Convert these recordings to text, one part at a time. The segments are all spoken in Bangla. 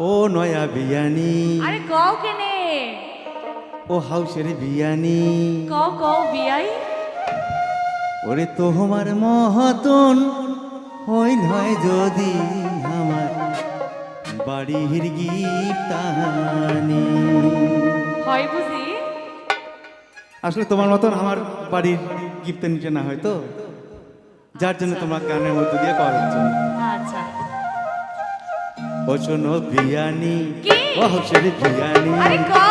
ও নয়া বিয়ানি। আরে কও কেনে? ও হাউসের বিয়ানি। কও কও বিয়াই। ওরে তোমার মহাতন হই নয় যদি আমার বাড়ির গীতানি হয় বুঝি? আসলে তোমার মতন আমার বাড়ির গিফট নিচে না হয়তো যার জন্য তোমার গানের মধ্যে দিয়ে করা হচ্ছে আচ্ছা ও শোনো বিয়ানি কি? ও হাউসের বিয়ানি।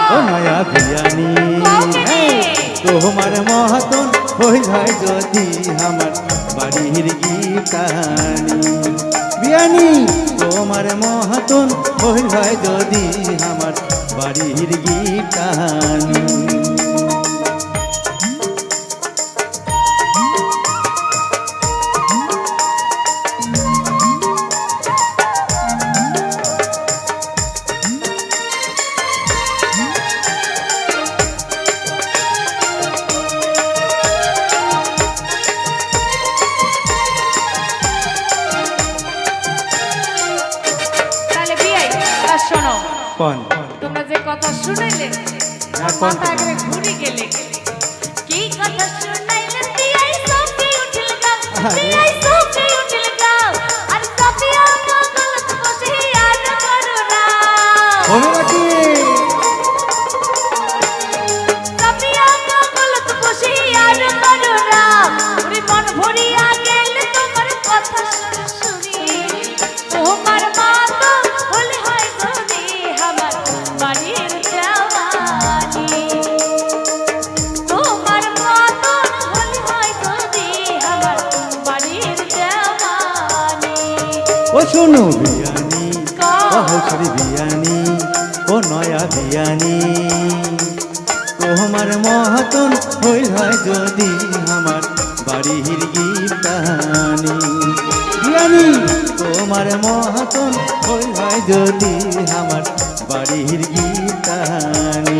ও নয়া বিয়ানি? তোমার মহাতন হই হয় যদি আমার বাড়ির গীতানি বিয়ানি তোমার মহাতন হই হয় যদি আমার বাড়ির গীতানি কোন তোমরা যে কথা শুনাইলে হ্যাঁ, কোন মাথা? একবারে ঘুরে গেলে। কি কথা শুনাইলে বিয়াই সবই উঠিল গাও আরে। বিয়াই সবই উঠিল গাও আর সফিয়া গলত বসে আর করো না। গলত বসে আর করো না। ওরে মন ভরিয়া গেলে তোমার কথা শুনি শোনো বিয়ানি হাউসের বিয়ানি, ও নয়া বিয়ানি। তোমার মহাতন হই হয় যদি আমার বাড়ির গীতানি। বিয়ানি, তোমার মহাতন হই হয় যদি আমার বাড়ির গীতানি।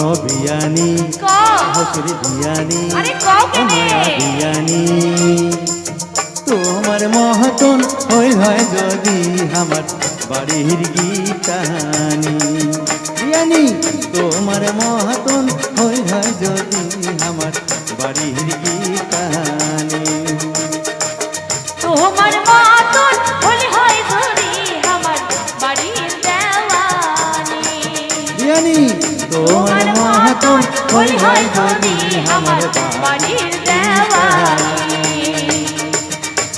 শোনো বিয়ানি? ক? হাউসের বিয়ানি? আরে কও কেনে? নয়া বিয়ানি? তোমার মহতন হই হয় যদি আমার বাড়ির গীতানি। বিয়ানি তোমার মহাতন হই হয় যদি আমার বাড়ির গীতানি। হই হয় যদি আমার বাড়ির দেওয়ানি।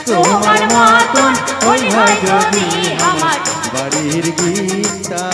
তোমার মতন হই হয় যদি আমার বাড়ির গীতা